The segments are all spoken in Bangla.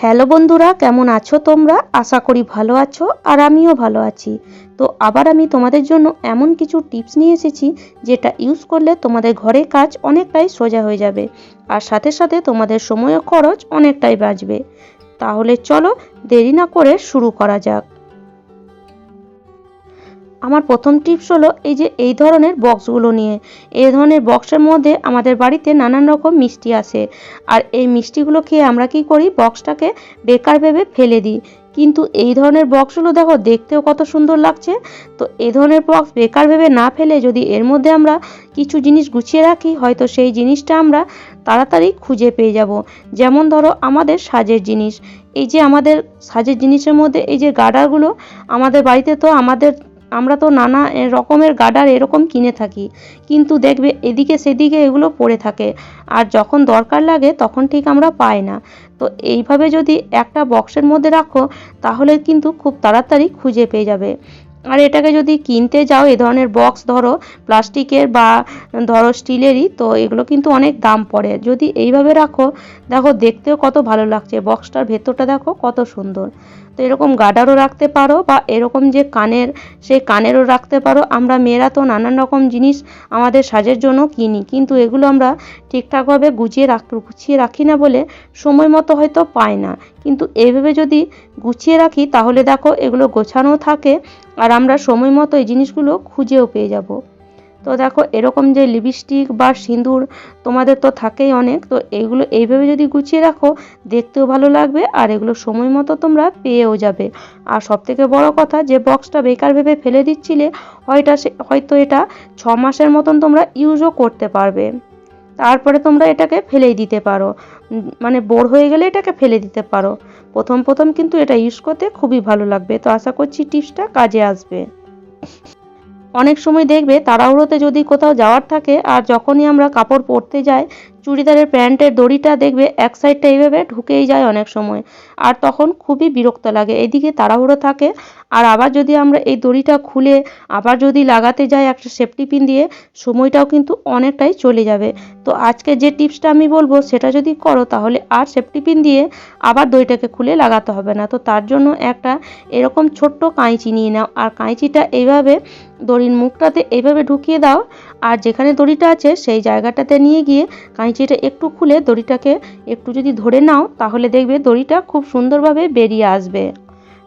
হ্যালো বন্ধুরা, কেমন আছো তোমরা? আশা করি ভালো আছো আর আমিও ভালো আছি। তো আবার আমি তোমাদের জন্য এমন কিছু টিপস নিয়ে এসেছি যেটা ইউজ করলে তোমাদের ঘরে কাজ অনেকটাই সোজা হয়ে যাবে আর সাথে সাথে তোমাদের সময় খরচ অনেকটাই বাঁচবে। তাহলে চলো দেরি না করে শুরু করা যাক। আমার প্রথম টিপস হলো এই যে এই ধরনের বক্সগুলো নিয়ে। এই ধরনের বক্সের মধ্যে আমাদের বাড়িতে নানান রকম মিষ্টি আসে আর এই মিষ্টিগুলো খেয়ে আমরা কি করি? বক্সটাকে বেকার ভেবে ফেলে দিই। কিন্তু এই ধরনের বক্সগুলো দেখো, দেখতেও কত সুন্দর লাগছে। তো এই ধরনের বক্স বেকার ভেবে না ফেলে যদি এর মধ্যে আমরা কিছু জিনিস গুছিয়ে রাখি, হয়তো সেই জিনিসটা আমরা তাড়াতাড়ি খুঁজে পেয়ে যাব। যেমন ধরো আমাদের সাজের জিনিস। এই যে আমাদের সাজের জিনিসের মধ্যে এই যে গার্ডারগুলো আমাদের বাড়িতে তো আমাদের আমরা তো নানা রকমের গার্ডার এরকম কিনে থাকি। কিন্তু দেখবে এদিকে সেদিকে এগুলো পড়ে থাকে। আর যখন দরকার লাগে তখন ঠিক আমরা পাই না। তো এইভাবে যদি একটা বক্সের মধ্যে রাখো, তাহলে কিন্তু খুব তাড়াতাড়ি খুঁজে পেয়ে যাবে। আর এটাকে যদি কিনতে যাও, এ ধরনের বক্স ধরো, প্লাস্টিকের বা ধরো স্টিলেরই, তো এগুলো কিন্তু অনেক দাম পড়ে। যদি এইভাবে রাখো, দেখো দেখতেও কত ভালো লাগছে। বক্সটার ভেতরটা দেখো কত সুন্দর। তো এরকম গার্ডারও রাখতে পারো বা এরকম যে কানের, সেই কানেরও রাখতে পারো। আমরা মেয়েরা তো নানান রকম জিনিস আমাদের সাজের জন্য কিনি, কিন্তু এগুলো আমরা ঠিকঠাকভাবে গুছিয়ে রাখ, গুছিয়ে রাখি না বলে সময় মতো হয়তো পাই না। কিন্তু এইভাবে যদি গুছিয়ে রাখি, তাহলে দেখো এগুলো গোছানো থাকে। আর আমরা সময় মতো এই জিনিসগুলো খুঁজেও পেয়ে যাব। তো দেখো, এরকম যে লিপস্টিক বা সিঁদুর তোমাদের তো থাকেই অনেক, তো এইগুলো এইভাবে যদি গুছিয়ে রাখো, দেখতেও ভালো লাগবে আর এগুলো সময় মতো তোমরা পেয়েও যাবে। আর সবথেকে বড় কথা, যে বক্সটা বেকার ভেবে ফেলে দিচ্ছিলে হয়তো হয়তো এটা ছ মাসের মতন তোমরা ইউজও করতে পারবে। তারপরে তোমরা এটাকে ফেলেই দিতে পারো। মানে বোর হয়ে গেলে এটাকে ফেলে দিতে পারো। প্রথম প্রথম কিন্তু এটা ইউজ করতে খুবই ভালো লাগবে। তো আশা করছি টিপসটা কাজে আসবে। অনেক সময় দেখবে তাড়াহুড়োতে যদি কোথাও যাওয়ার থাকে আর যখনই আমরা কাপড় পরতে যাই, চুড়িদারের প্যান্টের দড়িটা দেখবে এক সাইডটা এইভাবে ঢুকেই যায় অনেক সময়। আর তখন খুবই বিরক্ত লাগে। এদিকে তাড়াহুড়ো থাকে আর আবার যদি আমরা এই দড়িটা খুলে আবার যদি লাগাতে যাই একটা সেফটি পিন দিয়ে, সময়টাও কিন্তু অনেকটাই চলে যাবে। তো আজকে যে টিপসটা আমি বলব সেটা যদি করো তাহলে আর সেফটি পিন দিয়ে আবার দড়িটাকে খুলে লাগাতে হবে না। তো তার জন্য একটা এরকম ছোট্ট কাঁচি নিয়ে নাও। আর কাঁচিটা এইভাবে দড়ির মুখটাতে এইভাবে ঢুকিয়ে দাও। আর যেখানে দড়িটা আছে সেই জায়গাটাতে নিয়ে গিয়ে কাঁচিটা একটু খুলে দড়িটাকে একটু যদি ধরে নাও তাহলে দেখবে দড়িটা খুব সুন্দরভাবে বেরিয়ে আসবে।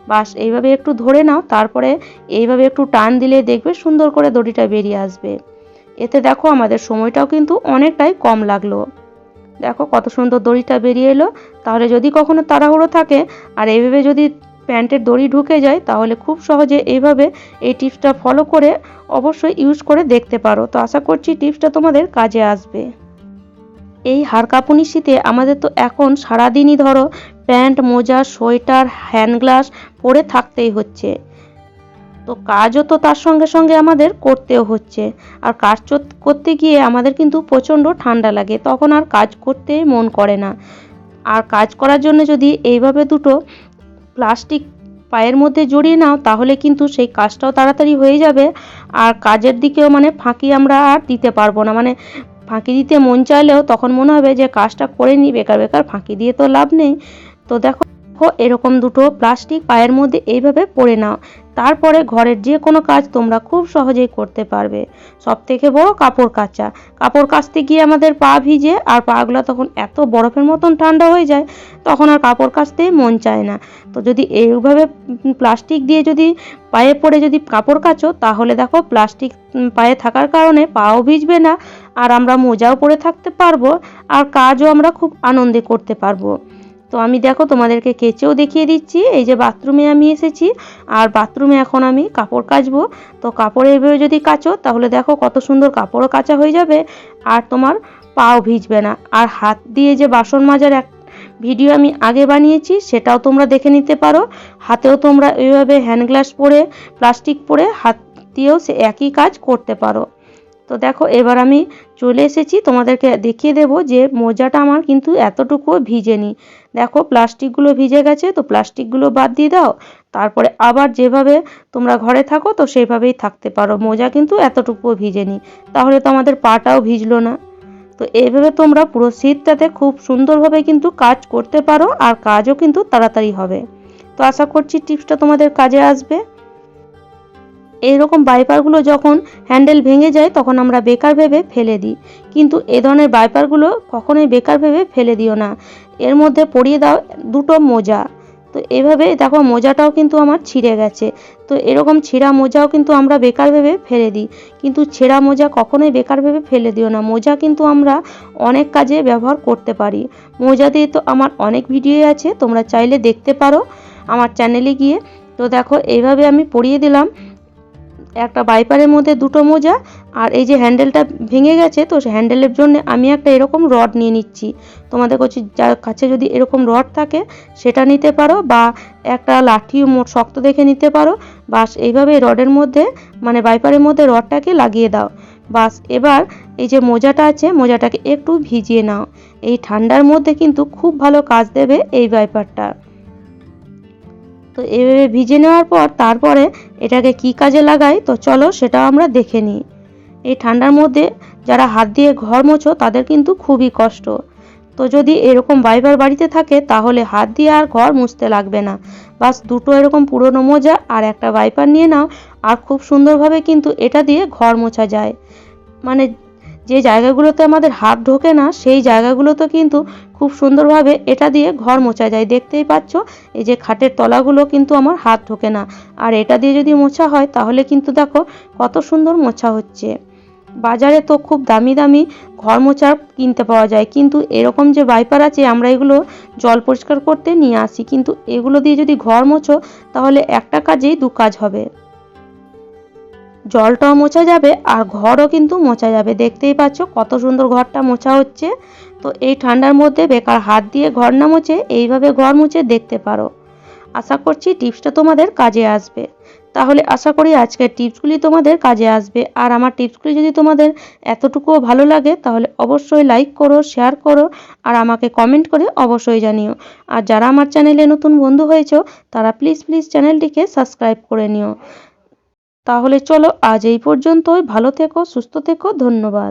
বাস, এইভাবে একটু ধরে নাও, তারপরে এইভাবে একটু টান দিলে দেখবে সুন্দর করে দড়িটা বেরিয়ে আসবে। এতে দেখো আমাদের সময়টাও কিন্তু অনেকটাই কম লাগল। দেখো কত সুন্দর দড়িটা বেরিয়ে এলো। তাহলে যদি কখনো তাড়াহুড়ো থাকে, আর এইভাবে যদি প্যান্টের দড়ি ঢুকে যায়, তাহলে খুব সহজে এইভাবে এই টিপসটা ফলো করে অবশ্যই ইউজ করে দেখতে পারো। তো আশা করছি টিপসটা তোমাদের কাজে আসবে। এই হাড় কাঁপুনি শীতে আমাদের তো এখন সারাদিনই ধরো প্যান্ট, মোজা, সোয়েটার, হ্যান্ড গ্লাস পরে থাকতেই হচ্ছে। তো কাজও তো তার সঙ্গে সঙ্গে আমাদের করতেও হচ্ছে। আর কাজ করতে গিয়ে আমাদের কিন্তু প্রচণ্ড ঠান্ডা লাগে, তখন আর কাজ করতে মন করে না। আর কাজ করার জন্য যদি এইভাবে দুটো প্লাস্টিক পায়ের মধ্যে জড়িয়ে নাও, তাহলে কিন্তু সেই কাজটাও তাড়াতাড়ি হয়ে যাবে। আর কাজের দিকেও মানে ফাঁকি আমরা আর দিতে পারব না। মানে ফাঁকি দিতে মন চাইলেও তখন মনে হবে যে কাজটা করে নিই বেকার বেকার ফাঁকি দিয়ে তো লাভ নেই। তো দেখো, এরকম দুটো প্লাস্টিক পায়ের মধ্যে এইভাবে পড়ে নাও। তারপরে ঘরের যে কোনো কাজ তোমরা খুব সহজেই করতে পারবে। সব থেকে বড় কাপড় কাচা। কাপড় কাচতে গিয়ে আমাদের পা ভিজে আর পাগুলো তখন এত বরফের মতন ঠান্ডা হয়ে যায়, তখন আর কাপড় কাচতে মন চায় না। তো যদি এইভাবে প্লাস্টিক দিয়ে যদি পায়ে পড়ে যদি কাপড় কাচো, তাহলে দেখো প্লাস্টিক পায়ে থাকার কারণে পাও ভিজবে না, আর আমরা মোজাও পরে থাকতে পারব, আর কাজও আমরা খুব আনন্দে করতে পারব। তো আমি দেখো তোমাদেরকে কেচেও দেখিয়ে দিচ্ছি। এই যে বাথরুমে আমি এসেছি, আর বাথরুমে এখন আমি কাপড় কাচবো। তো কাপড় এভাবে যদি কাচো, তাহলে দেখো কত সুন্দর কাপড়ও কাচা হয়ে যাবে, আর তোমার পাও ভিজবে না। আর হাত দিয়ে যে বাসন মাজার এক ভিডিও আমি আগে বানিয়েছি, সেটাও তোমরা দেখে নিতে পারো। হাতেও তোমরা এইভাবে হ্যান্ড গ্লাস পরে, প্লাস্টিক পরে হাত দিয়েও সে একই কাজ করতে পারো। তো দেখো, এবার আমি চলে এসেছি। তোমাদেরকে দেখিয়ে দেব যে মোজাটা আমার কিন্তু এতটুকুও ভিজেনি। দেখো, প্লাস্টিকগুলো ভিজে গেছে, তো প্লাস্টিকগুলো বাদ দিয়ে দাও। তারপরে আবার যেভাবে তোমরা ঘরে থাকো, তো সেইভাবেই থাকতে পারো। মোজা কিন্তু এতটুকুও ভিজেনি। তাহলে তো আমাদের পাটাও ভিজলো না। তো এইভাবে তোমরা পুরো শীতটাতে খুব সুন্দরভাবে কিন্তু কাজ করতে পারো, আর কাজও কিন্তু তাড়াতাড়ি হবে। তো আশা করছি টিপসটা তোমাদের কাজে আসবে। এইরকম বাইপারগুলো যখন হ্যান্ডেল ভেঙে যায়, তখন আমরা বেকার ভেবে ফেলে দিই। কিন্তু এ ধরনের বাইপারগুলো কখনোই বেকার ভেবে ফেলে দিও না। এর মধ্যে পরিয়ে দাও দুটো মোজা। তো এভাবে দেখো মোজাটাও কিন্তু আমার ছিঁড়ে গেছে। তো এরকম ছেঁড়া মোজাও কিন্তু আমরা বেকার ভেবে ফেলে দিই। কিন্তু ছেঁড়া মোজা কখনোই বেকার ভেবে ফেলে দিও না। মোজা কিন্তু আমরা অনেক কাজে ব্যবহার করতে পারি। মোজা দিয়ে তো আমার অনেক ভিডিও আছে, তোমরা চাইলে দেখতে পারো আমার চ্যানেলে গিয়ে। তো দেখো এইভাবে আমি পরিয়ে দিলাম। একটা বাইপারের মধ্যে দুটো মোজা, আর এই যে হ্যান্ডেলটা ভেঙে গেছে, তো হ্যান্ডেলের জন্য আমি একটা এরকম রড নিয়ে নিচ্ছি। তোমাদের কাছে যার কাছে যদি এরকম রড থাকে, সেটা নিতে পারো বা একটা লাঠি শক্ত দেখে নিতে পারো। বাস এইভাবে রডের মধ্যে মানে বাইপারের মধ্যে রডটাকে লাগিয়ে দাও। বাস এবার এই যে মোজাটা আছে, মোজাটাকে একটু ভিজিয়ে নাও। এই ঠান্ডার মধ্যে কিন্তু খুব ভালো কাজ দেবে এই বাইপারটা তো এভাবে ভিজে নেওয়ার পর তারপরে এটাকে কি কাজে লাগাই? তো চলো সেটা আমরা দেখে নিই। এই ঠান্ডার মধ্যে যারা হাত দিয়ে ঘর মোছো, তাদের কিন্তু খুবই কষ্ট। তো যদি এরকম বাইবার বাড়িতে থাকে, তাহলে হাত দিয়ে আর ঘর মুছতে লাগবে না। বাস দুটো এরকম পুরনো মোজা আর একটা বাইপার নিয়ে নাও, আর খুব সুন্দরভাবে কিন্তু এটা দিয়ে ঘর মোছা যায়। মানে যে জায়গাগুলোতে আমাদের হাত ঢোকে না, সেই জায়গাগুলোতে কিন্তু খুব সুন্দরভাবে এটা দিয়ে ঘর মোছা যায়। দেখতেই পাচ্ছ, এই যে খাটের তলাগুলো কিন্তু আমার হাত ঢোকে না। আর এটা দিয়ে যদি মোছা হয়, তাহলে কিন্তু দেখো কত সুন্দর মোছা হচ্ছে। বাজারে তো খুব দামি দামি ঘর মোছার কিনতে পাওয়া যায়, কিন্তু এরকম যে বাইপার আছে, আমরা এগুলো জল পরিষ্কার করতে নিয়ে আসি। কিন্তু এগুলো দিয়ে যদি ঘর মোছো, তাহলে একটা কাজেই দু কাজ হবে। জলটাও মোছা যাবে আর ঘরও কিন্তু মোছা যাবে। দেখতেই পাচ্ছ কত সুন্দর ঘরটা মোছা হচ্ছে। তো এই ঠান্ডার মধ্যে বেকার হাত দিয়ে ঘর না মুছে এইভাবে ঘর মুছে দেখতে পারো। আশা করছি টিপসটা তোমাদের কাজে আসবে। তাহলে আশা করি আজকের টিপসগুলি তোমাদের কাজে আসবে। আর আমার টিপসগুলি যদি তোমাদের এতটুকুও ভালো লাগে, তাহলে অবশ্যই লাইক করো, শেয়ার করো, আর আমাকে কমেন্ট করে অবশ্যই জানিও। আর যারা আমার চ্যানেলে নতুন বন্ধু হয়েছ, তারা প্লিজ প্লিজ চ্যানেলটিকে সাবস্ক্রাইব করে নিও। তাহলে চলো আজ এই পর্যন্তই। ভালো থেকো সুস্থ থেকো ধন্যবাদ।